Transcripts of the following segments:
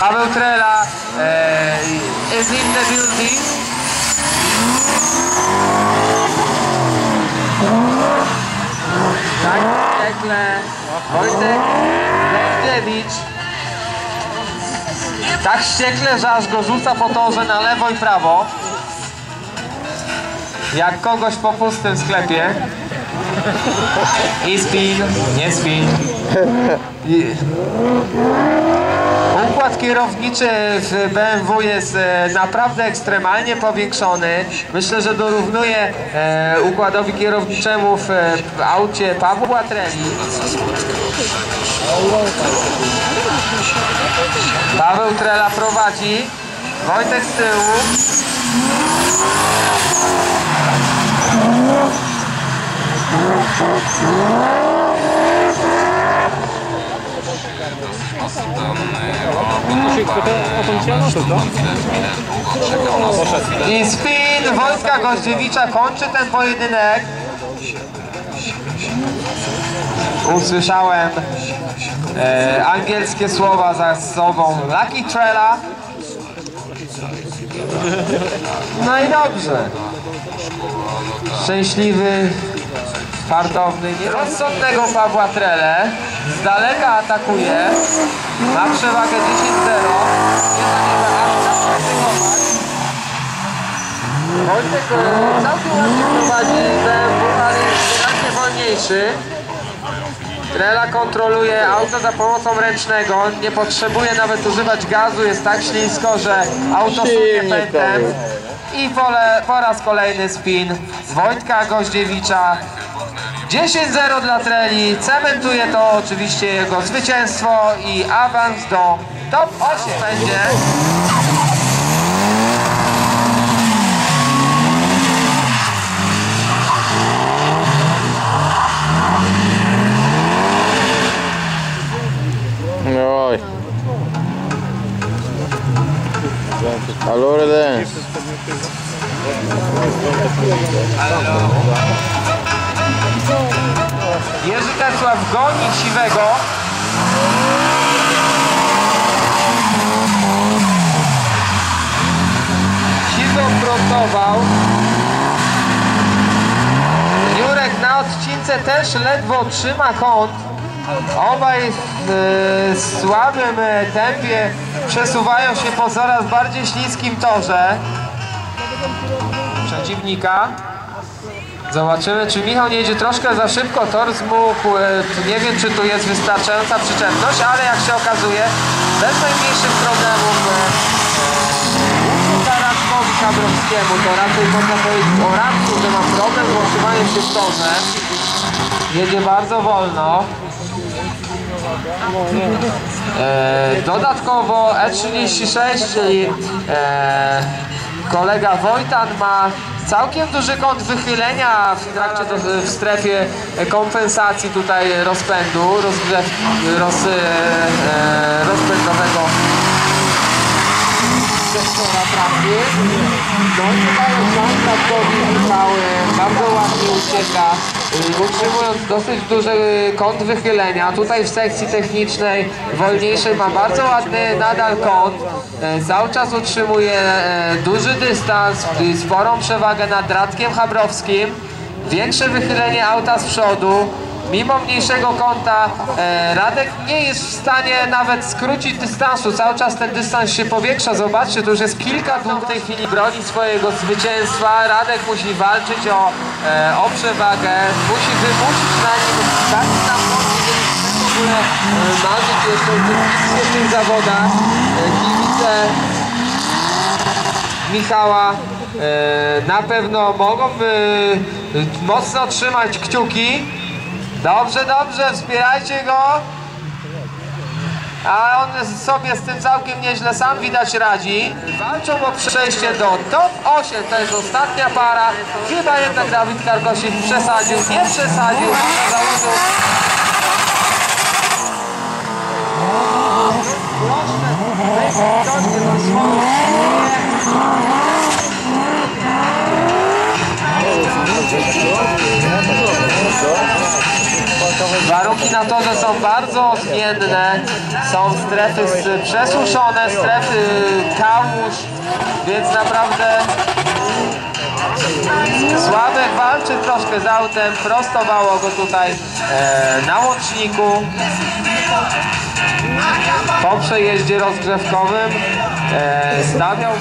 Paweł Trela e, is in the building. Tak, Tekle, Wojtek Lękiewicz. Tak ściekle, że aż go rzuca po torze na lewo i prawo. Jak kogoś po pustym sklepie. I spin, nie spin. I... Układ kierowniczy w BMW jest e, naprawdę ekstremalnie powiększony. Myślę, że dorównuje e, układowi kierowniczemu w, e, aucie Pawła Treli. Paweł Trela prowadzi. Wojtek z tyłu. I spin Wojtka Goździewicza kończy ten pojedynek. Usłyszałem e, angielskie słowa za sobą Lucky Trella. No i dobrze. Szczęśliwy, nierozsądnego Pawła Trele. Z daleka atakuje. Ma przewagę 10-0. Nie zamierza aż tak ryzykować. Wojtek e, całkiem ładnie prowadzi BMW, ale jest wyraźnie wolniejszy. Trela kontroluje auto za pomocą ręcznego, nie potrzebuje nawet używać gazu, jest tak ślisko, że auto sunie pędem. I pole, po raz kolejny spin Wojtka Goździewicza. 10-0 dla Treli, cementuje to oczywiście jego zwycięstwo i awans do top 8 będzie. Oj. Allora dance. Jerzy Tesław goni siwego. Siwy odprostował. Jurek na odcince też ledwo trzyma kąt. Obaj w e, słabym e, tempie przesuwają się po coraz bardziej śliskim torze przeciwnika. Zobaczymy, czy Michał nie jedzie troszkę za szybko. Tor zmógł. e, Nie wiem, czy tu jest wystarczająca przyczepność, ale jak się okazuje, bez najmniejszych problemów e, e, Radkowi Kabrowskiemu, to raczej można powiedzieć o Radku, że ma problem z utrzymaniem się w torze. Jedzie bardzo wolno. E, dodatkowo E36, czyli e, kolega Wojtan ma całkiem duży kąt wychylenia w trakcie w strefie kompensacji tutaj rozpędu, rozgrzew, roz, e, e, rozpędowego sektora pracy. No i tutaj Michał e, bardzo ładnie ucieka, utrzymując dosyć duży kąt wychylenia. Tutaj w sekcji technicznej wolniejszej ma bardzo ładny nadal kąt. E, Cały czas utrzymuje e, duży dystans, sporą przewagę nad Radkiem Chabrowskim. Większe wychylenie auta z przodu. Mimo mniejszego kąta e, Radek nie jest w stanie nawet skrócić dystansu. Cały czas ten dystans się powiększa. Zobaczcie, to już jest kilka dni w tej chwili broni swojego zwycięstwa. Radek musi walczyć o, e, o przewagę. Musi wymusić na nim jeżeli chce w ogóle e, marzyć jeszcze w tych zawodach. Kibice Michała na pewno mogą mocno trzymać kciuki. Dobrze, dobrze, wspierajcie go. A on sobie z tym całkiem nieźle sam widać radzi. Walczą o przejście do top 8, to jest ostatnia para. Chyba jednak Dawid Karkosik przesadził, nie przesadził, założył. Proszę, weź do na to, że są bardzo zmienne. Są strefy przesuszone, strefy kałuż, więc naprawdę Sławek walczy troszkę z autem, prostowało go tutaj e, na łączniku. Po przejeździe rozgrzewkowym e, stawiał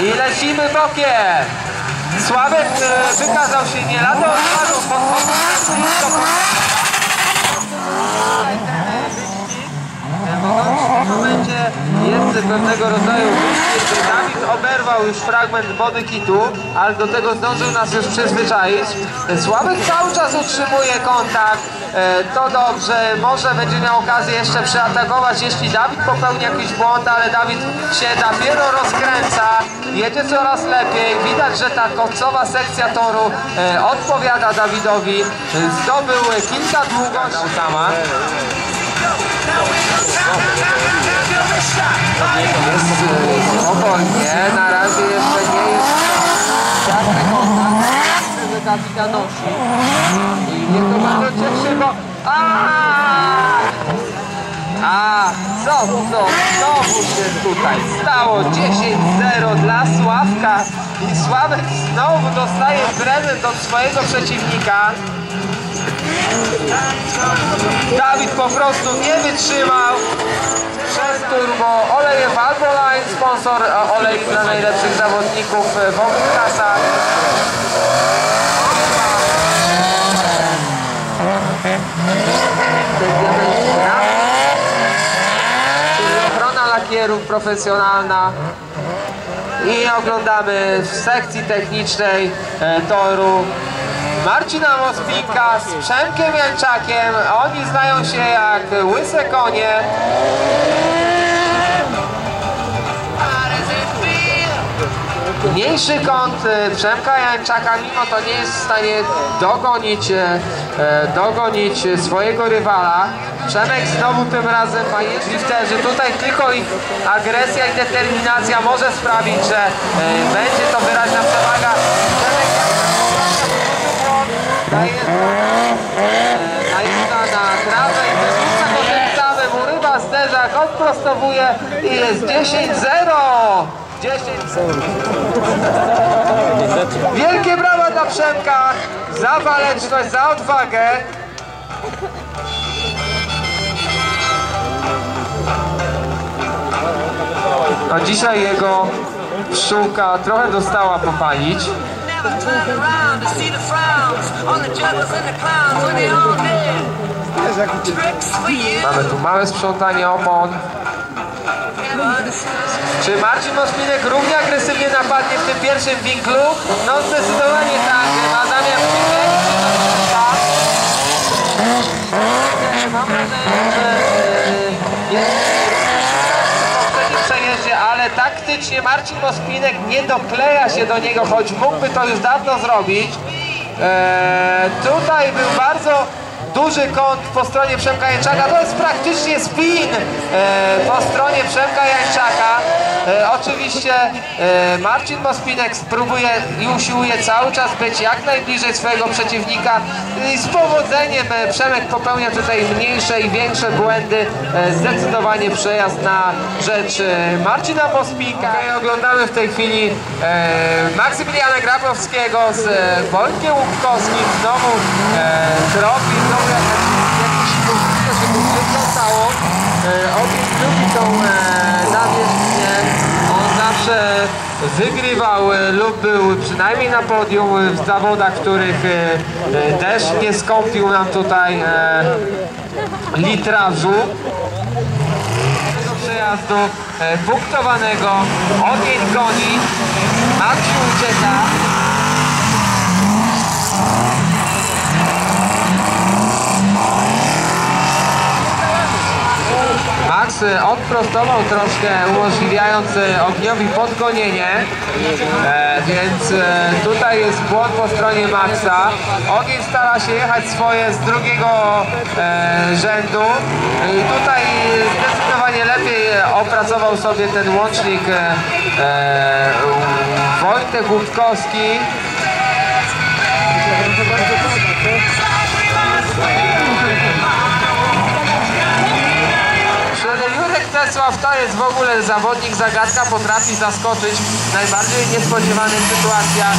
i lecimy bokiem. Sławek e, wykazał się nie lada odwaru, podchodził w momencie jest pewnego rodzaju wyścig, Dawid oberwał już fragment body kitu, ale do tego zdążył nas już przyzwyczaić. Sławek cały czas utrzymuje kontakt, e, to dobrze, może będzie miał okazję jeszcze przeatakować, jeśli Dawid popełni jakiś błąd, ale Dawid się dopiero rozkręca, jedzie coraz lepiej, widać, że ta końcowa sekcja toru e, odpowiada Dawidowi, zdobył kilka długości. Sama. Jest spokojnie, na razie jeszcze nie jest jasny kontakt, że Dawida nosi. I to bardzo cieszy, bo... A, co, co, znowu się tutaj stało 10-0 dla Sławka i Sławek znowu dostaje prezent od swojego przeciwnika. Dawid po prostu nie wytrzymał. Przez turbo oleje Valvoline, sponsor olej dla najlepszych zawodników e, w owych klasach. Czyli ochrona lakierów profesjonalna. I oglądamy w sekcji technicznej e, toru Marcina Mospika z Przemkiem Janczakiem. Oni znają się jak łyse konie. Mniejszy kąt e, Przemka Jańczaka mimo to nie jest w stanie dogonić, e, e, dogonić swojego rywala. Przemek znowu tym razem ma drifterzy. Tutaj tylko ich agresja i determinacja może sprawić, że będzie to wyraźna przewaga. Daje, e, najeżdża na trawę i wyrzuca go tym samym. Urywa zderzak, odprostowuje i jest 10-0. 10 Wielkie brawa dla Przemka za waleczność, za odwagę. A dzisiaj jego pszczółka trochę dostała popalić. Never turn around to see the frowns on the jugglers and the clowns when they all did. Tricks for you. Mamy tu małe sprzątanie opon. Czy Marcin Moszminek równie agresywnie napadnie w tym pierwszym winklu? No zdecydowanie tak. Ma zamiar przybiegł Mam nadzieję, że e, jest w poprzednim przejeździe, ale taktycznie Marcin Mospinek nie dokleja się do niego, choć mógłby to już dawno zrobić. E, tutaj był bardzo duży kąt po stronie Przemka Jańczaka. To jest praktycznie spin e, po stronie Przemka Jańczaka. E, oczywiście e, Marcin Mospinek spróbuje i usiłuje cały czas być jak najbliżej swojego przeciwnika i z powodzeniem e, Przemek popełnia tutaj mniejsze i większe błędy. E, zdecydowanie przejazd na rzecz e, Marcina Mospinka. I oglądamy w tej chwili e, Maksymiliana Grabowskiego z e, Wojtkiem Łupkowskim. Znowu e, trofi, znowu jak, jakiś wyglądało. E, Ogień lubi tą e, nawierzchnię. On zawsze wygrywał e, lub był przynajmniej na podium w zawodach, których e, e, deszcz nie skąpił nam tutaj e, litrażu przejazdu punktowanego. Ogień goni. Marcin ucieka. E, odprostował troszkę, umożliwiając e, ogniowi podgonienie, e, więc e, tutaj jest błąd po stronie Maxa. Ogień stara się jechać swoje z drugiego e, rzędu i tutaj zdecydowanie lepiej opracował sobie ten łącznik e, Wojtek Łupkowski. Tesław to jest w ogóle zawodnik zagadka, potrafi zaskoczyć w najbardziej niespodziewanych sytuacjach.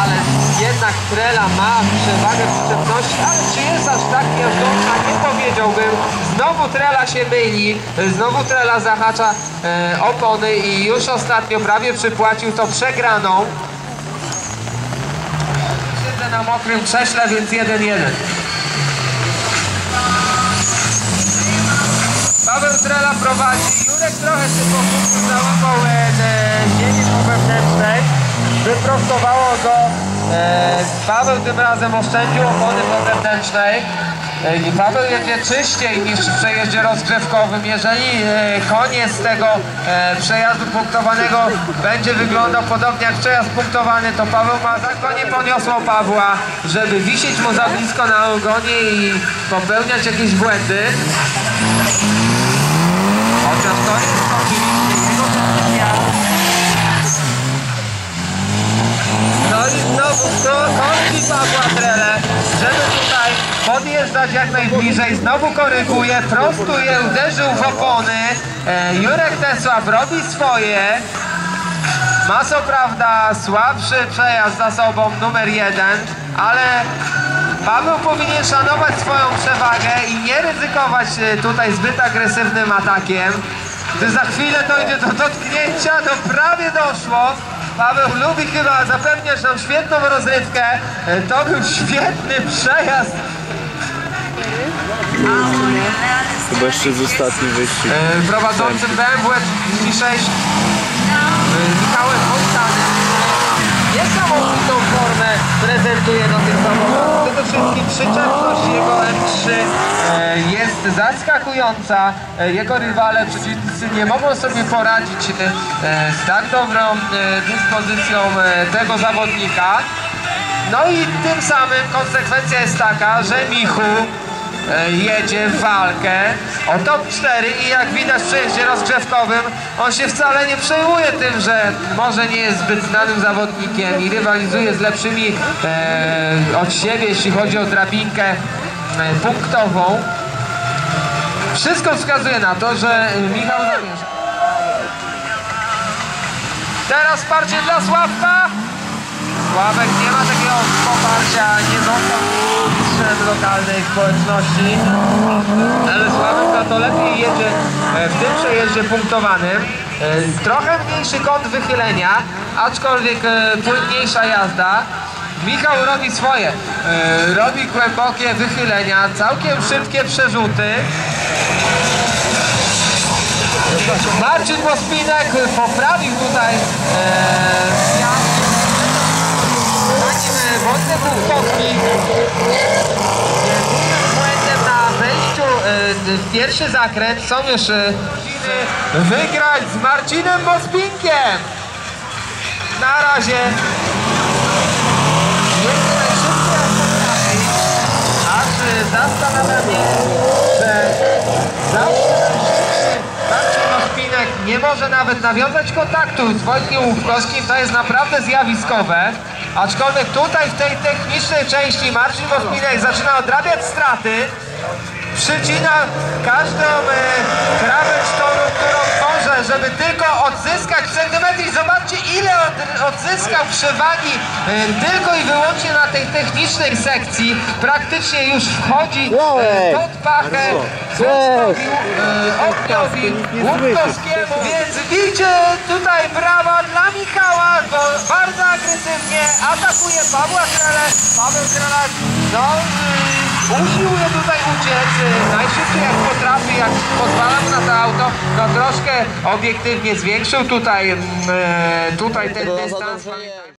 Ale jednak Trela ma przewagę przyczepności, ale czy jest aż tak miażdżąca, nie powiedziałbym. Znowu Trela się myli, znowu Trela zahacza e, opony i już ostatnio prawie przypłacił to przegraną. Siedzę na mokrym krześle, więc 1-1. Paweł Trela prowadzi, Jurek trochę się pokusił, załapał e, e, po wewnętrznej, wyprostowało go, e, Paweł tym razem oszczędził opony po wewnętrznej, e, i Paweł jedzie czyściej niż w przejeździe rozgrzewkowym. Jeżeli e, koniec tego przejazdu punktowanego będzie wyglądał podobnie jak przejazd punktowany, to Paweł ma tak konie poniosło Pawła, żeby wisieć mu za blisko na ogonie i popełniać jakieś błędy. No i znowu kończy Pawła Trele, żeby tutaj podjeżdżać jak najbliżej. Znowu koryguje, prostuje, uderzył w opony. E, Jurek Tesław robi swoje. Ma co prawda słabszy przejazd za sobą, numer jeden, ale Paweł powinien szanować swoją przewagę i nie ryzykować e, tutaj zbyt agresywnym atakiem. Gdy za chwilę dojdzie do dotknięcia, to prawie doszło. Paweł lubi chyba zapewniać nam świetną rozrywkę. E, To był świetny przejazd Chyba jeszcze z ostatni wyścig. e, prowadzącym BMW 36 e, Michałem Wojtanem. Niesamowitą formę prezentuje na tym samochodzie. Przede wszystkim przyczepność jego M3 e, jest zaskakująca. E, Jego rywale przeciwnicy nie mogą sobie poradzić e, z tak dobrą dyspozycją tego zawodnika. No i tym samym konsekwencja jest taka, że Michu jedzie w walkę o top 4 i jak widać w przejeździe rozgrzewkowym on się wcale nie przejmuje tym, że może nie jest zbyt znanym zawodnikiem i rywalizuje z lepszymi e, od siebie, jeśli chodzi o drabinkę e, punktową. Wszystko wskazuje na to, że Michał zamierza. Teraz wsparcie dla Sławka. Sławek nie ma takiego poparcia, nie został mistrzem lokalnej społeczności, ale Sławek za to lepiej jedzie e, w tym przejeździe punktowanym. E, Trochę mniejszy kąt wychylenia, aczkolwiek e, płynniejsza jazda. Michał robi swoje, robi głębokie wychylenia, całkiem szybkie przerzuty. Marcin Mospinek poprawił tutaj e, e, Wojtek Łukowski błędem na wejściu w pierwszy zakręt są już e, wygrać z Marcinem Mospinkiem. Na razie jest najszybciej aż zastanawia mnie, że zawsze Marcin Mospinek nie może nawet nawiązać kontaktu z Wojtkiem Łukowskim, to jest naprawdę zjawiskowe. Aczkolwiek tutaj w tej technicznej części Marcin Mospinek zaczyna odrabiać straty. Przycina każdą e, krawędź żeby tylko odzyskać centymetr i zobaczcie ile od, odzyskał przewagi e, tylko i wyłącznie na tej technicznej sekcji. Praktycznie już wchodzi e, pod pachę Złotkowi, e, Ogniowi, Łukowskiemu. Więc widzicie tutaj brawa dla Michała, bo bardzo agresywnie atakuje Pawła Trele. Paweł Trela no, usiłuje tutaj uciec y, najszybciej jak potrafi, jak pozwala mu na to auto. No troszkę obiektywnie zwiększył tutaj, mm, e, tutaj ten dystans.